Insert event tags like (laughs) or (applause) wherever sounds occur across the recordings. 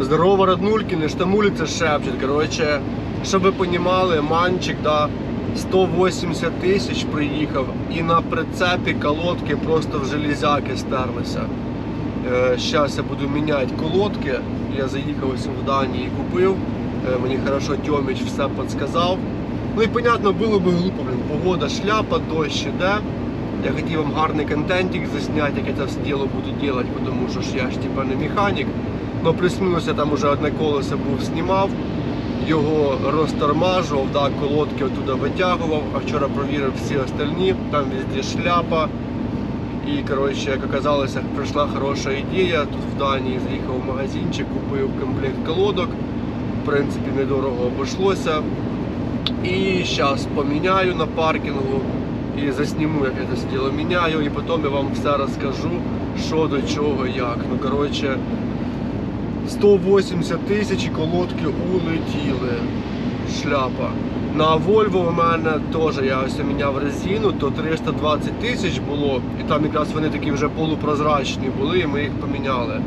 Здорово, роднулькины, штамулица шепчет. Короче, щоб ви понімали, манчик, да, 180 тисяч приїхав і на прицепі колодки просто в железяки стерлися. Зараз я буду міняти колодки. Я заїхав в Данії і купив. Е, Мені хорошо Тьоміч все підсказав. Ну і понятно, було би глупо, блін, погода шляпа, дощ іде. Я хотів вам гарний контентик засняти, як я це все діло буду робити, тому що ж я ж типа не механік. Ну плюс-мінус я там уже одне колесо був знімав, його розтормажував, да, колодки оттуда витягував, а вчора провірив всі остальні, там везде шляпа. І коротше, як оказалося, прийшла хороша ідея. Тут в Данії заїхав в магазинчик, купив комплект колодок. В принципі, недорого обійшлося. І зараз поміняю на паркінгу і засніму, як я це діло міняю, і потім я вам все розкажу, що до чого, як. Ну, коротше, 180 тисяч і колодки улетіли. Шляпа. На Volvo у мене теж я ось міняв резину, то 320 тисяч було, і там якраз вони такі вже полупрозрачні були, і ми їх поміняли.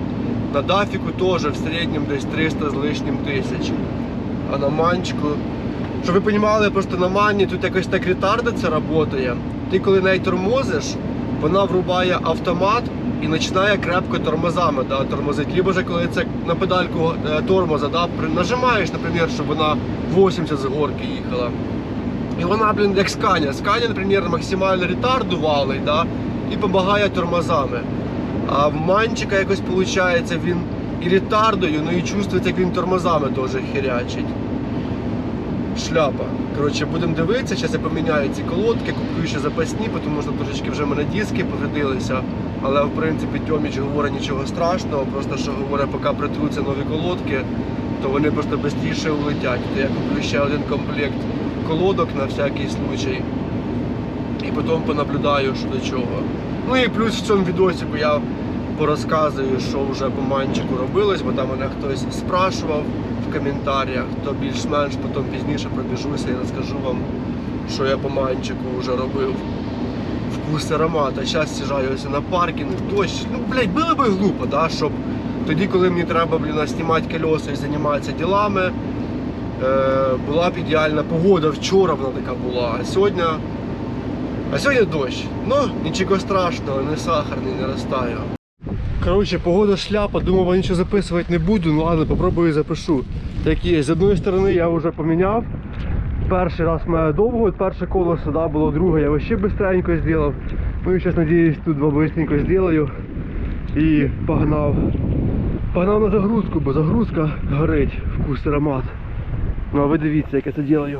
На Дафіку теж в середньому десь 300 з лишнім тисяч. А на манчику. Щоб ви розуміли, просто на мані тут якось так ретарда це працює. Ти коли неї тормозиш, вона врубає автомат і починає крепко тормозами да, тормозити. Либо же коли це на педальку е, тормоза да, нажимаєш, наприклад, щоб вона 80 з горки їхала. І вона, блін, як сканя. Сканя, наприклад, максимально ретарду валить, да, і допомагає тормозами. А в манчика якось виходить, він і ретардою, ну і чувствується, як він тормозами теж херячить. Шляпа. Коротше, будемо дивитися, зараз я поміняю ці колодки, куплю ще запасні, тому що трошечки вже в мене диски повредилися. Але в принципі Тьоміч говорить нічого страшного, просто що говорить, поки притруться нові колодки, то вони просто швидше улетять. То я куплю ще один комплект колодок на всякий случай. І потім понаблюдаю, що до чого. Ну і плюс в цьому відосику я порозказую, що вже по манчику робилось, бо там мене хтось спрашував в коментарях, то більш-менш потім пізніше пробіжуся і розкажу вам, що я по манчику вже робив. Вкус аромата. Зараз сіжаю ось на паркінг, дощ. Ну, блядь, було би глупо, да, щоб тоді, коли мені треба, блін, знімати колеса і займатися ділами, е, була б ідеальна погода. Вчора вона така була, а сьогодні. А сьогодні дощ. Ну, нічого страшного, не сахарний, не розтаю. Коротше, погода шляпа, думав, нічого записувати не буду, ну ладно, попробую запишу. Так є, з одної сторони я вже поміняв. Перший раз мене довго, перше коло сюди було друге, я ще швидко зробив. Ну і зараз надіюсь тут два швидко зроблю. І погнав. Погнав на загрузку, бо загрузка горить, вкус аромат. Ну а ви дивіться, як я це роблю.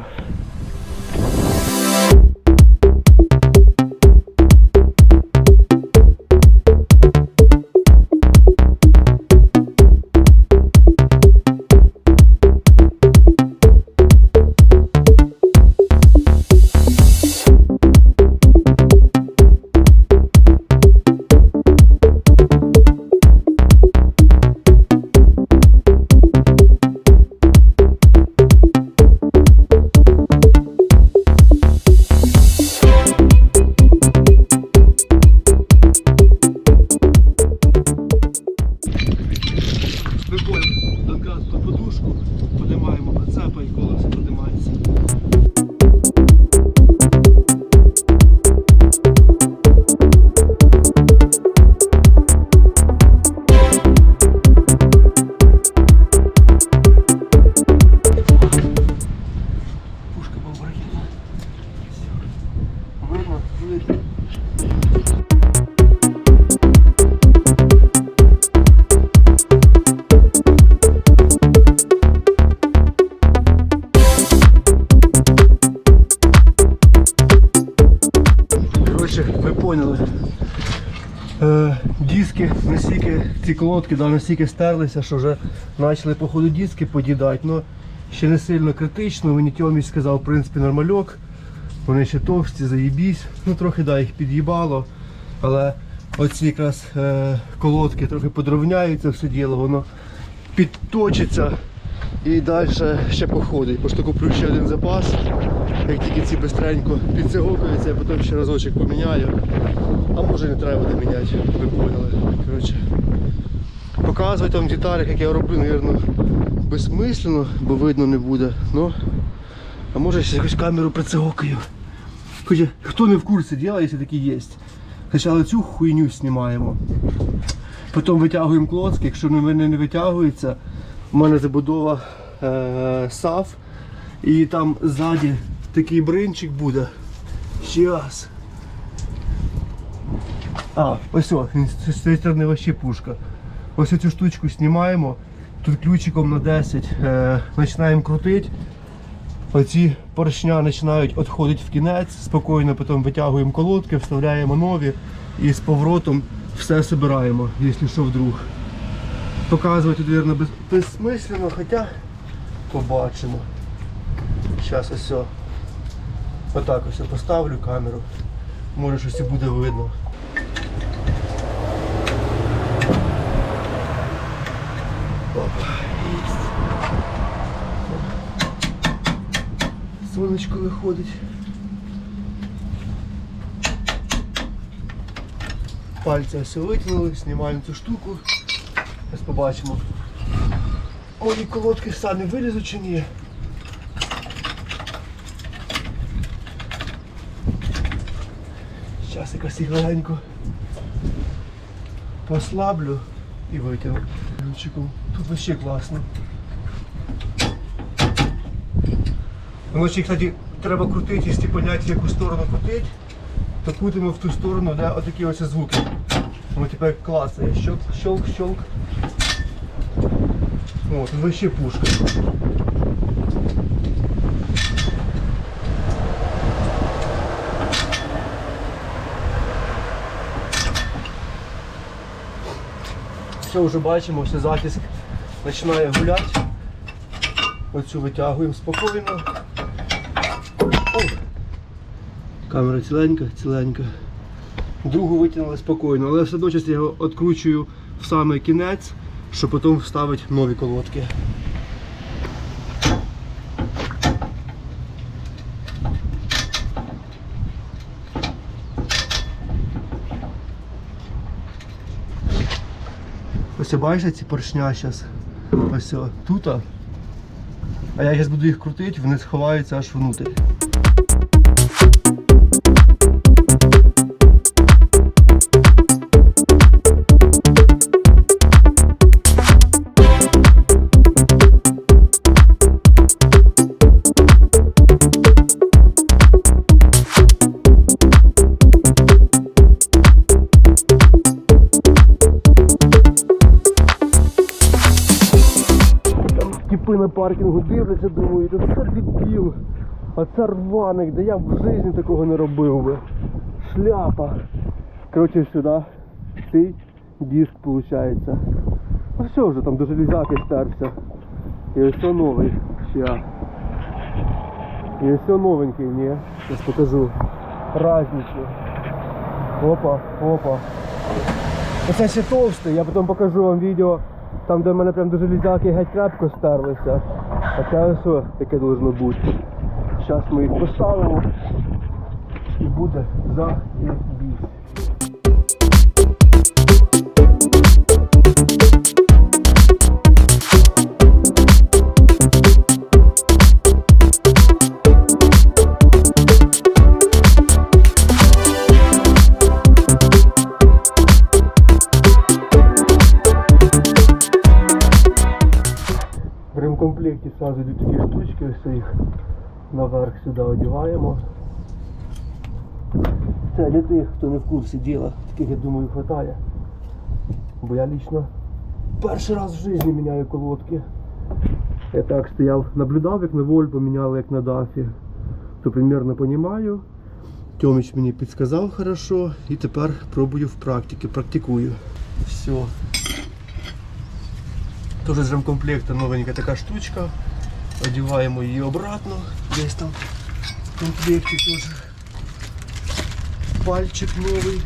Ці колодки да, настільки стерлися, що вже почали по ходу диски подідати. Ну, ще не сильно критично. Мені Тьоміч сказав, в принципі, нормальок. Вони ще товсті, заїбісь. Ну трохи да, їх під'їбало. Але оці якраз е, колодки трохи подровняються все діло, воно підточиться і далі ще походить. Просто куплю ще один запас. Як тільки ці бистренько підцегокуються, я потім ще разочок поміняю. А може не треба буде міняти, ви поняли. Коротше, Показувати вам деталі, як я роблю, мабуть, безсмислено, бо видно не буде. Ну, а може ще якусь камеру прицелокаю. Хоча хто не в курсі діла, якщо такі є. Спочатку цю хуйню знімаємо. Потім витягуємо клоцки, якщо в мене не витягується, в мене забудова е, САФ. І там ззаді такий бринчик буде. Щас. А, ось о, з цієї сторони вообще пушка. Ось цю штучку знімаємо. Тут ключиком на 10 е, починаємо крутити. Оці поршня починають відходити в кінець, спокійно потім витягуємо колодки, вставляємо нові і з поворотом все збираємо, якщо що вдруг. Показувати, мабуть, без, безсмислено, хоча побачимо. Зараз ось. Отак ось поставлю камеру. Може щось і буде видно. Опа. Сонечко виходить. Пальця все витягнули, знімаємо цю штуку. Зараз побачимо. Ой, колодки самі вилізуть чи ні. Зараз якось їх легенько послаблю і витягну. Тут вообще класно. Воно ще, кстати, треба крутити, якщо поняти, в яку сторону крутити, то крутимо в ту сторону, де отакі ось звуки. Воно тепер клацає. Щелк, щелк, щелк. О, тут вообще пушка. Все вже бачимо, все затиск починає гуляти. Оцю витягуємо спокійно. О! Камера ціленька, ціленька. Другу витягнули спокійно, але все я його відкручую в самий кінець, щоб потім вставити нові колодки. Ось бачите ці поршня зараз. Ось тут. А я зараз буду їх крутити, вони сховаються аж внутрі. На паркінгу дивляться, думають, це дебіл, а це рваник, да я б в житті такого не робив би. Шляпа. Коротше, сюди цей диск виходить. А все вже там до железяки стерся. І ось все новий ще. І ось все новенький, ні. Зараз покажу. Разницю. Опа, опа. Оце ще товстий, я потім покажу вам відео, там де в мене прям до железяки геть крепко стерлися. А це ось таке должно бути. Зараз ми їх поставимо і буде за В сразу йдуть такі штучки, ось їх наверх сюди одягаємо. Це для тих, хто не в курсі діла, таких, я думаю, вистачає. Бо я лично перший раз в житті міняю колодки. Я так стояв, наблюдав, як на Вольво міняли, як на Дафі. То примерно розумію. Тьомич мені підказав хорошо і тепер пробую в практиці, практикую. Все. Тоже з ремкомплекта новенька така штучка. Одіваємо її обратно. Десь там в комплекті теж. Пальчик новий.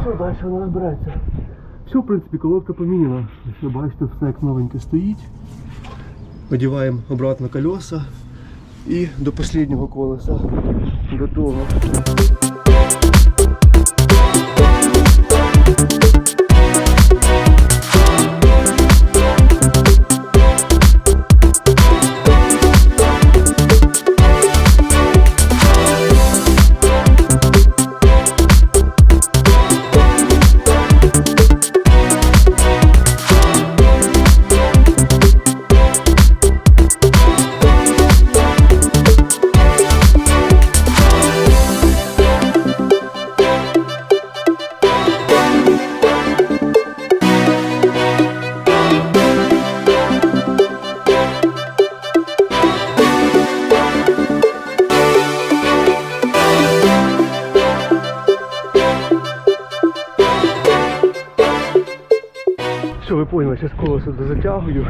Все, далі вона розбирається. Все, в принципі, колодка поміняна. Ось ви бачите, все як новеньке стоїть. Одіваємо обратно колеса. І до останнього колеса. До того. Дозатягую,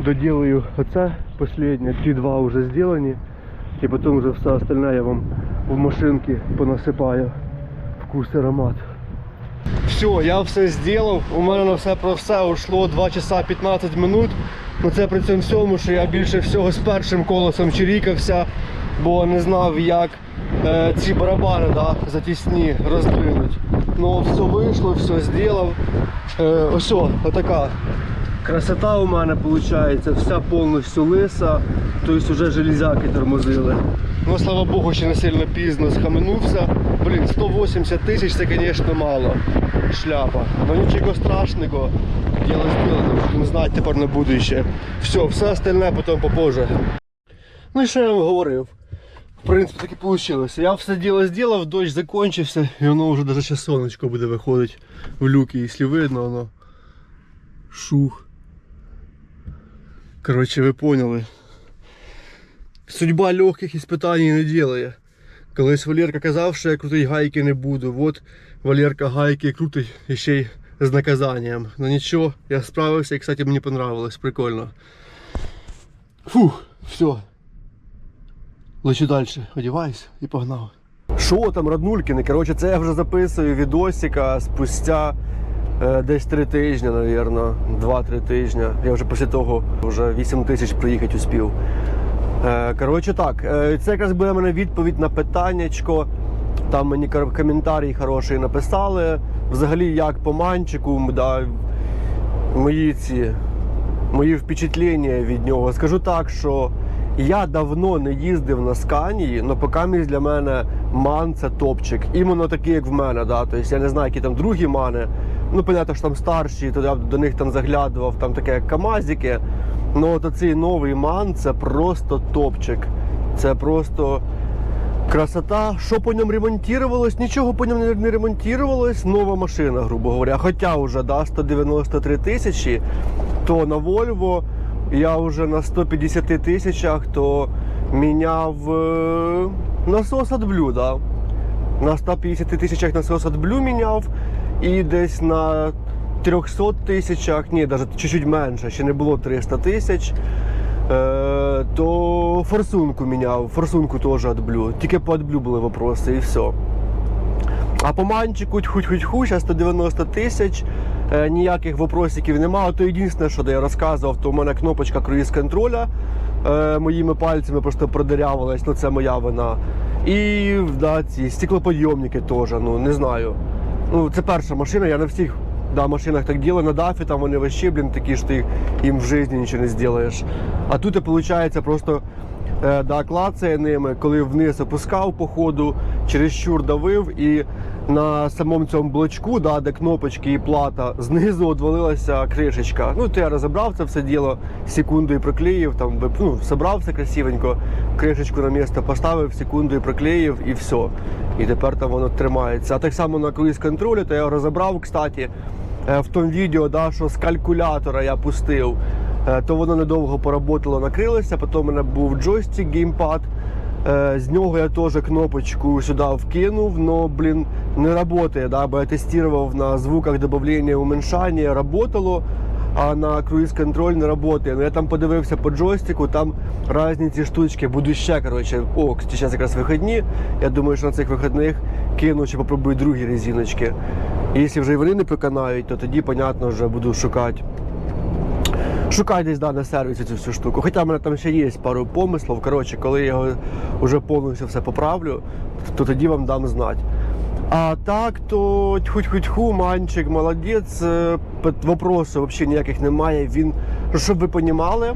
доделаю оце последнє, ті два вже зроблені, і потім вже все остальне я вам в машинки понасипаю. Вкус аромат. Все, я все зробив. У мене на все про все ушло 2 часа 15 минут. Ну це при цьому всьому, що я більше всього з першим колесом чирікався, бо не знав, як е, ці барабани да, затісні роздвинуть. Ну все вийшло, все зробив. Е, ось отака красота у мене виходить, вся повністю лиса, тобто вже железяки тормозили. Ну, слава Богу, ще не сильно пізно схаменувся. Блін, 180 тисяч це, звісно, мало. Шляпа. Ну нічого страшного. Діло зроблено, будемо знати тепер на будущее. Все, все остальне потім попозже. Ну і що я вам говорив? В принципі, так і вийшло. Я все діло зробив, дощ закінчився, і воно вже навіть ще сонечко буде виходити в люки, якщо видно, воно. Шух. Коротше, ви поняли. Судьба легких іспитань не делає. Колись Валерка казав, що я крутить гайки не буду. От Валерка гайки крутить і ще й з наказанням. Ну нічого, я справився і, кстати, мені понравилось, прикольно. Фух, все. Лечу далі, одіваюсь і погнав. Що там, роднулькини? Коротше, це я вже записую відосика спустя десь три тижні, напевно, два-три тижні. Я вже після того вже 8 тисяч приїхати успів. Е, Коротше так, е, це якраз буде мене відповідь на питаннячко. Там мені коментарі хороший написали. Взагалі, як по манчику, да, мої ці мої впечатлення від нього. Скажу так, що я давно не їздив на Сканії, але поки для мене ман це топчик. Іменно такий, як в мене. Да? Тобто я не знаю, які там другі мани. Ну, понятно, що там старші, то я до них там заглядував, там таке як Камазики. Ну от оцей новий ман це просто топчик. Це просто красота. Що по ньому ремонтувалось? Нічого по ньому не- ремонтувалось. Нова машина, грубо говоря. Хоча вже да, 193 тисячі, то на Volvo я вже на 150 тисячах то міняв е, насос від да. На 150 тисячах насос від Blue міняв і десь на 300 тисячах, ні, навіть чуть-чуть менше, ще не було 300 тисяч. Е, то форсунку міняв, форсунку теж від Тільки по від були вопроси і все. А по манчику хуть-хуть-хуть, зараз 190 тисяч. Е, ніяких вопросиків немає. То єдине, що я розказував, то у мене кнопочка круїз контроля е, моїми пальцями просто продирявилась, ну це моя вина. І да, ці стеклоподйомники теж, ну не знаю. Ну, це перша машина, я на всіх да, машинах так ділаю, на дафі там вони вообще, блін, такі що ти їм в житті нічого не зробиш. А тут, виходить, просто е, да, клацає ними, коли вниз опускав по ходу, чересчур давив і на самому цьому блочку, да, де кнопочки і плата, знизу відвалилася кришечка. Ну, то я розібрав це все діло секунду і проклеїв, там, ну, собрав все красивенько, кришечку на місце поставив, секунду і проклеїв і все. І тепер там воно тримається. А так само на круїз контролі, то я розібрав, кстати, е, в тому відео, да, що з калькулятора я пустив. Е, То воно недовго поработало, накрилося, потім у мене був джойстик, геймпад. Е, З нього я теж кнопочку сюди вкинув, но, блін, не працює, да, бо я тестував на звуках додавлення уменьшання, работало, а на круїз контроль не працює. Ну я там подивився по джойстику, там різні штучки, буду ще, коротше, о, зараз якраз вихідні. Я думаю, що на цих вихідних кину чи попробую другі резиночки. Якщо вже і вони не проканають, то тоді, понятно, вже буду шукати Шукай десь да, на сервісі цю всю штуку. Хоча в мене там ще є пару помислів. Коротше, коли я його вже повністю все поправлю, то тоді вам дам знати. А так, то тьху-тьху-тьху, манчик, молодець. е, Вопросу взагалі ніяких немає. Він, ну, щоб ви розуміли, е,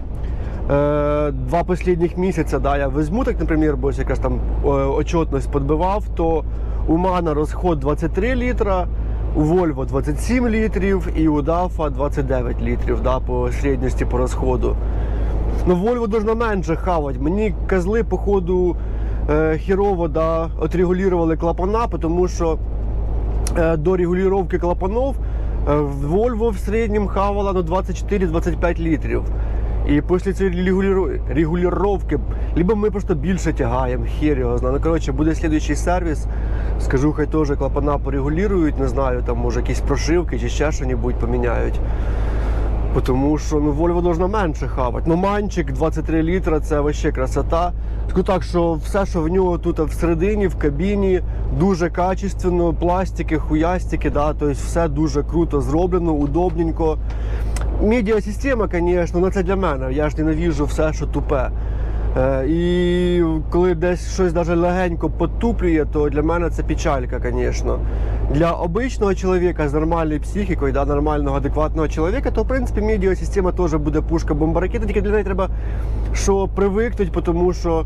два останніх місяця, да, я візьму, так, наприклад, бо якраз там е, отчетність підбивав, то у мене розход 23 літра, у Volvo 27 літрів і у DAF 29 літрів да, по середності по розходу. Ну, Volvo должна менше хавати. Мені козли, походу, е, хірово да, отрегулювали клапана, тому що е, до регулювання клапанов е, Volvo в середньому хавала ну, 24-25 літрів. І після цієї регулювання, либо ми просто більше тягаємо, хер його знає. Ну, коротше, буде слідуючий сервіс. Скажу, хай теж клапана порегулюють, не знаю, там може якісь прошивки чи ще щось поміняють. Тому що ну, Volvo должна менше хавати. Ну, манчик 23 літра це вообще красота. Скажу так, що все, що в нього тут всередині, в кабіні, дуже качественно, пластики, хуястики, да, тобто все дуже круто зроблено, удобненько. Медіасистема, звісно, ну це для мене. Я ж ненавіжу все, що тупе. Е, І коли десь щось навіть легенько потуплює, то для мене це печалька, звісно. Для обичного чоловіка з нормальною психікою, да, нормального, адекватного чоловіка, то в принципі медіасистема теж буде пушка бомба ракета, тільки для неї треба що привикнути, тому що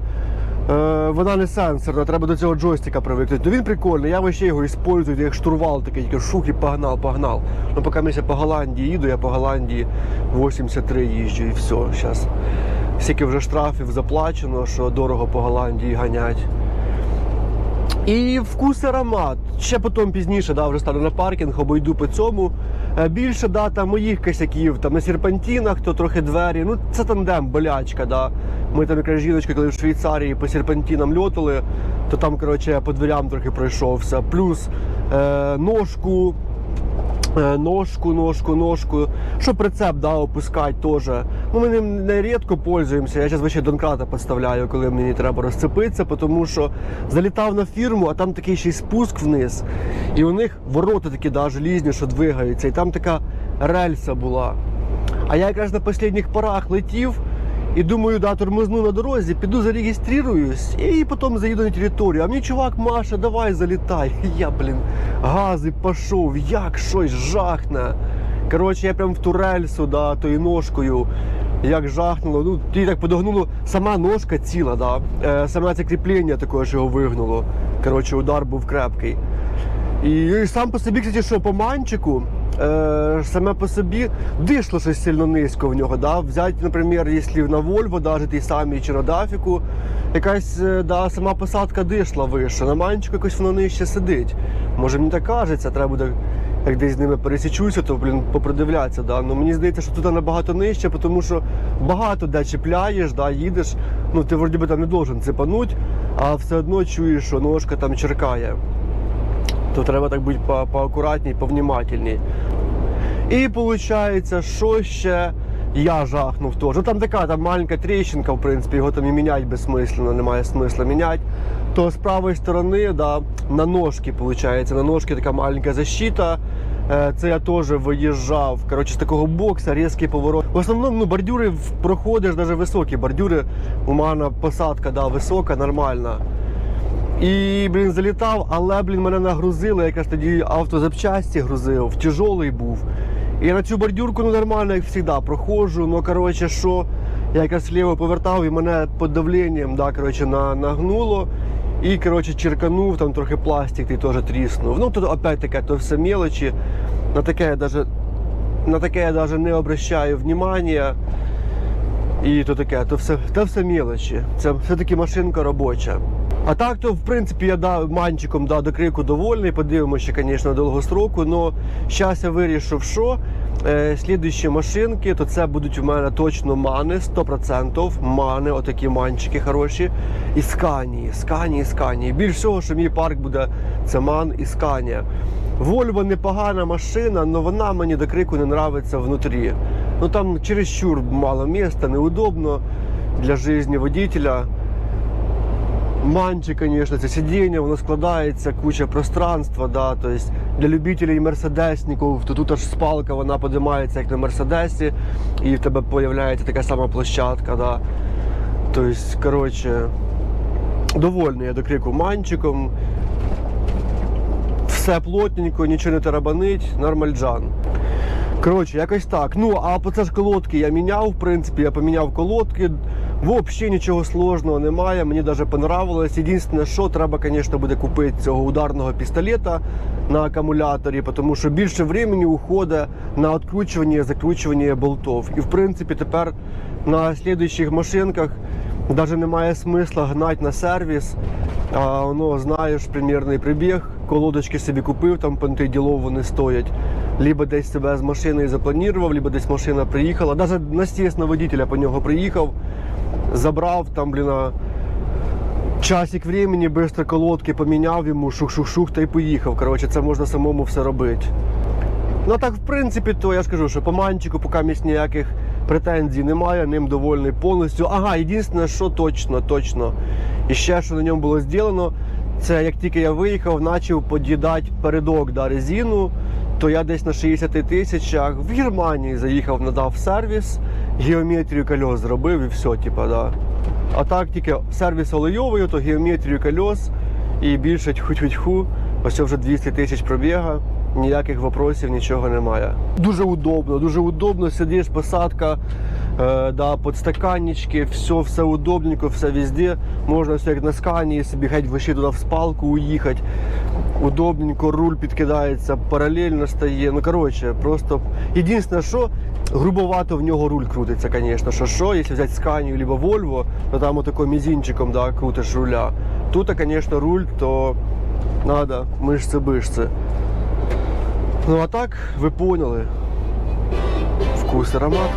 е, вона не сенсорна, треба до цього джойстика привикнути. Ну він прикольний, я вообще його использую як штурвал, такий тільки шух і погнав, погнав. Ну поки я по Голландії їду, я по Голландії 83 їжджу і все. Зараз стільки вже штрафів заплачено, що дорого по Голландії ганять. І вкус аромат. Ще потім пізніше да, вже стану на паркінг, обійду по цьому. Е, Більше да, там моїх косяків, там на серпантинах, то трохи двері. Ну, це тандем, болячка. Да. Ми там якраз жіночка, коли в Швейцарії по серпантинам льотали, то там, коротше, по дверям трохи пройшовся. Плюс е, ножку. Ножку, ножку, ножку. Щоб прицеп да, опускати теж. Ну, ми ним не рідко пользуємося. Я зараз ще донкрата підставляю, коли мені треба розцепитися, тому що залітав на фірму, а там такий ще й спуск вниз. І у них ворота такі да, желізні, що двигаються. І там така рельса була. А я якраз на останніх порах летів і думаю, да, тормозну на дорозі, піду зареєструюсь і потім заїду на територію. А мені чувак Маша, давай залітай. (laughs) Я, блін, гази пішов, як щось жахне. Коротше, я прям в ту рельсу, да, тою ножкою. Як жахнуло, ну ті так подогнуло, сама ножка ціла, да. Е, саме це кріплення також його вигнуло. Коротше, удар був крепкий. І, і сам по собі, кстати, що по манчику, е, саме по собі дишло щось сильно низько в нього. Да? Взяти, наприклад, якщо на Volvo, навіть ті самі чи на Дафіку, якась е, да, сама посадка дишла вище. На манчику якось воно нижче сидить. Може мені так кажеться, треба буде, як десь з ними пересічуся, то блін, попридивлятися. Да? Ну, мені здається, що тут набагато нижче, тому що багато де чіпляєш, да, їдеш, ну ти вроді би там не должен цепануть, а все одно чуєш, що ножка там черкає то треба так бути по- поакуратній, повнімательній. І виходить, що ще я жахнув теж. Там така там маленька тріщинка, в принципі, його там і міняти безсмисленно, немає смисла міняти. То з правої сторони, да, на ножки, виходить, на ножки така маленька защита. Е, Це я теж виїжджав. Коротше, з такого бокса, різкий поворот. В основному ну, бордюри проходиш, навіть високі бордюри. У мене посадка да, висока, нормальна. І, блін, залітав, але, блін, мене нагрузили, якраз тоді автозапчасті грузив, тяжолий був. І на цю бордюрку ну, нормально, як завжди, проходжу. Ну, коротше, що я якраз вліво повертав і мене під давленням да, коротше, на, нагнуло. І, коротше, черканув, там трохи пластик ти теж тріснув. Ну, тут опять таке, то все мелочі. На таке я даже, на таке я даже не обращаю внимання. І то таке, то все, то все мелочі. Це все-таки машинка робоча. А так, то в принципі я да, манчиком да, до крику довольний. Подивимося, звісно, довгостроку. Но зараз я вирішив, що е, слідуючі машинки, то це будуть у мене точно мани, 100% мани, отакі манчики хороші. І сканії, сканії, сканії. Більш всього, що мій парк буде, це ман і сканія. Вольво непогана машина, але вона мені до крику не нравиться внутрі. Ну там чересчур мало міста, неудобно для життя водителя. Манчі, звісно, це сидіння, воно складається, куча пространства, да, то есть для любителів мерседесників, то тут аж спалка, вона подимається як на мерседесі, і в тебе з'являється така сама площадка. Да. Тобто, коротше, довольний я до крику манчиком. Все плотненько, нічого не тарабанить, нормальджан. Коротше, якось так. Ну, а по це ж колодки я міняв, в принципі, я поміняв колодки. Взагалі нічого сложного немає. Мені навіть понравилось. Єдине, що треба, звісно, буде купити цього ударного пістолета на акумуляторі, тому що більше времени уходить на відкручування і закручування болтів. І в принципі тепер на слідуючих машинках навіть немає смисла гнати на сервіс. А воно знаєш примірний прибіг, колодочки собі купив, там понти ділов вони стоять. Либо десь себе з машиною запланував, либо десь машина приїхала. Навіть настісно водителя по нього приїхав, забрав там, блін, часик времени, швидко колодки поміняв йому, шух-шух-шух та й поїхав. Коротше, це можна самому все робити. Ну так, в принципі, то я ж кажу, що по манчику поки місць ніяких претензій немає, ним довольний повністю. Ага, єдине, що точно, точно. І ще, що на ньому було зроблено, це як тільки я виїхав, почав під'їдати передок да, резину, то я десь на 60 тисячах в Германії заїхав, надав сервіс, геометрію кольос зробив і все, типа, да. А так тільки сервіс олейовий, то геометрію кольос і більше тьху-тьху-тьху. Ось вже 200 тисяч пробіга. Ніяких вопросів, нічого немає. Дуже удобно, дуже удобно. Сидиш, посадка, да, подстаканнички, все, все удобненько, все везде. Можна все як на скані, собі геть вище туди в спалку уїхати. Удобненько, руль підкидається, паралельно стає. Ну коротше, просто єдине, що грубовато в нього руль крутиться, звісно. Що що, якщо взяти сканію либо Volvo, то там отако мізинчиком да, крутиш руля. Тут, звісно, руль, то треба мишці-бишці. Ну а так, ви поняли. Вкус, аромат.